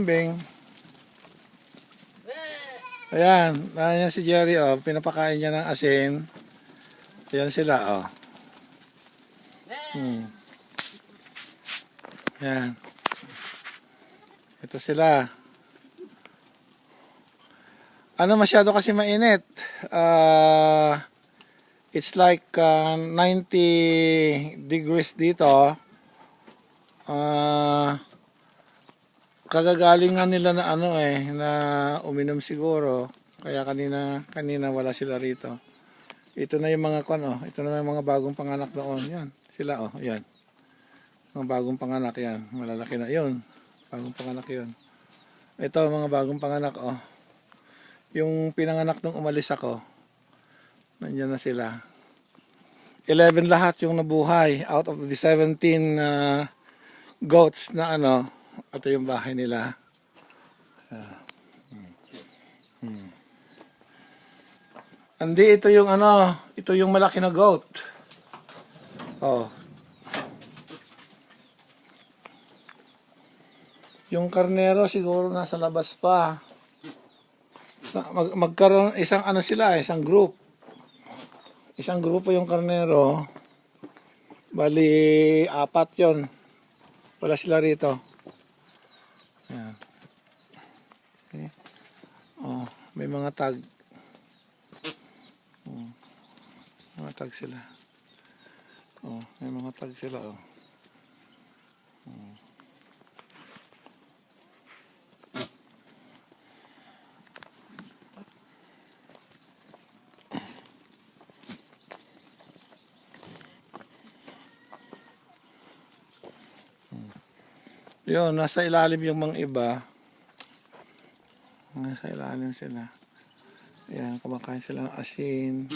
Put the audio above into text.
kambing. Ayan, ayan si Jerry, oh. Pinapakain niya ng asin. Ayan sila, oh. Hmm. Ayan. Ito sila. Ano masyado kasi mainit. Ah... It's like uh, 90 degrees dito. Ah, kagagalingan nila na ano eh, na uminom siguro. Kaya kanina, kanina wala sila rito. Ito na yung mga kon, oh. Ito na yung mga bagong panganak doon. Yan, sila oh, yan. Mga bagong panganak yan. Malalaki na yun. Bagong panganak yun. Ito mga bagong panganak oh. Yung pinanganak nung umalis ako. Nandiyan na sila. 11 lahat yung nabuhay out of the 17 uh, goats na ano. Ito yung bahay nila. Ah, hmm. Ito yung ano, ito yung malaki na goat. Oh. Yung karnero siguro nasa labas pa. Mag, magkaroon isang ano sila, isang group. Isang grupo yung karnero. Bali, apat yon. Wala sila rito. Ayan. Okay. Oh, may mga tag. Oh, mga tag sila. Oh, may mga tag sila. Oh. Oh. Yun, nasa ilalim yung mga iba. Nasa ilalim sila. Ayan, kumakain sila ng asin.